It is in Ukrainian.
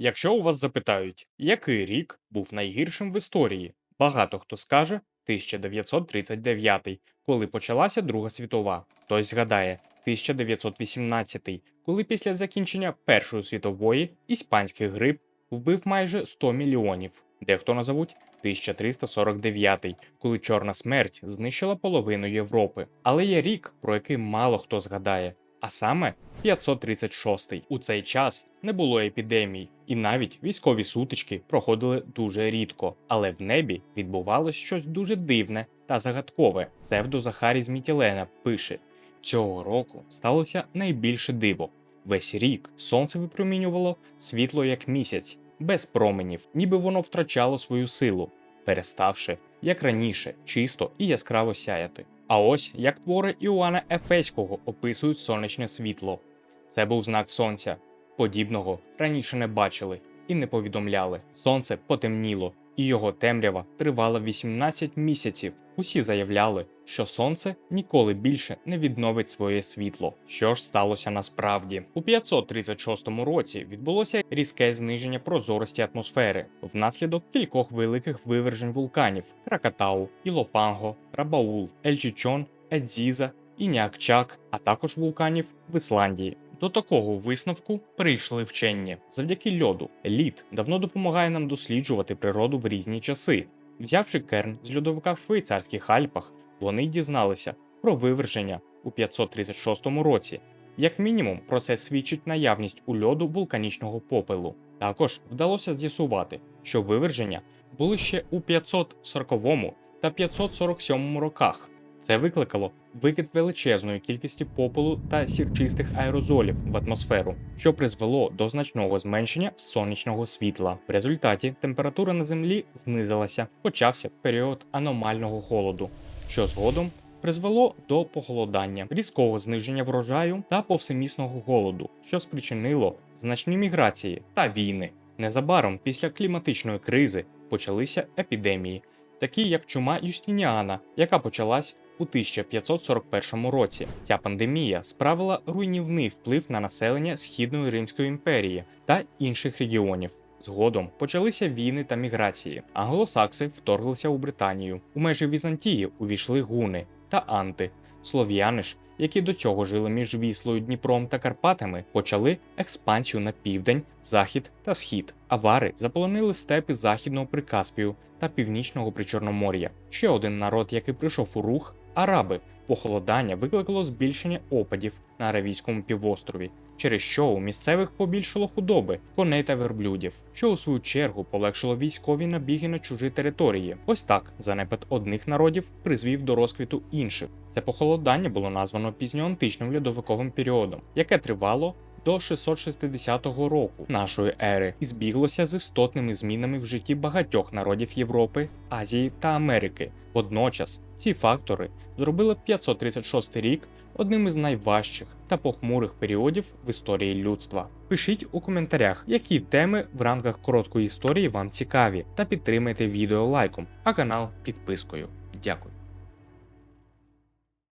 Якщо у вас запитають, який рік був найгіршим в історії, багато хто скаже 1939, коли почалася Друга світова. Хтось згадає 1918, коли після закінчення Першої світової іспанський грип вбив майже 100 мільйонів. Дехто назовуть 1349, коли Чорна смерть знищила половину Європи. Але є рік, про який мало хто згадає, а саме 536. У цей час не було епідемій, і навіть військові сутички проходили дуже рідко. Але в небі відбувалось щось дуже дивне та загадкове. Псевдо Захарій з Мітілена пише: цього року сталося найбільше диво. Весь рік сонце випромінювало світло як місяць, без променів, ніби воно втрачало свою силу, переставши, як раніше, чисто і яскраво сяяти. А ось як твори Іоанна Ефеського описують сонячне світло. Це був знак сонця. Подібного раніше не бачили і не повідомляли. Сонце потемніло, і його темрява тривала 18 місяців. Усі заявляли, що сонце ніколи більше не відновить своє світло. Що ж сталося насправді? У 536 році відбулося різке зниження прозорості атмосфери внаслідок кількох великих вивержень вулканів: Кракатау, Ілопанго, Рабаул, Ельчичон, Едзіза і Някчак, а також вулканів в Ісландії. До такого висновку прийшли вчені. Завдяки льоду, лід давно допомагає нам досліджувати природу в різні часи. Взявши керн з льодовика в швейцарських Альпах, вони дізналися про виверження у 536 році. Як мінімум, про це свідчить наявність у льоду вулканічного попелу. Також вдалося з'ясувати, що виверження були ще у 540 та 547 роках. Це викликало викид величезної кількості попелу та сірчистих аерозолів в атмосферу, що призвело до значного зменшення сонячного світла. В результаті температура на землі знизилася, почався період аномального холоду, що згодом призвело до похолодання, різкого зниження врожаю та повсемісного голоду, що спричинило значні міграції та війни. Незабаром після кліматичної кризи почалися епідемії, такі як чума Юстініана, яка почалась у 1541 році. Ця пандемія справила руйнівний вплив на населення Східної Римської імперії та інших регіонів. Згодом почалися війни та міграції. Англосакси вторглися у Британію. У межі Візантії увійшли гуни та анти. Слов'яни ж, які до цього жили між Віслою, Дніпром та Карпатами, почали експансію на південь, захід та схід. Авари заполонили степи західного Прикаспію та північного Причорномор'я. Ще один народ, який прийшов у рух араби. Похолодання викликало збільшення опадів на Аравійському півострові, через що у місцевих побільшало худоби, коней та верблюдів, що у свою чергу полегшило військові набіги на чужі території. Ось так занепад одних народів призвів до розквіту інших. Це похолодання було названо пізньоантичним льодовиковим періодом, яке тривало до 660 року нашої ери і збіглося з істотними змінами в житті багатьох народів Європи, Азії та Америки. Водночас ці фактори зробили 536 рік одним із найважчих та похмурих періодів в історії людства. Пишіть у коментарях, які теми в рамках короткої історії вам цікаві, та підтримайте відео лайком, а канал підпискою. Дякую.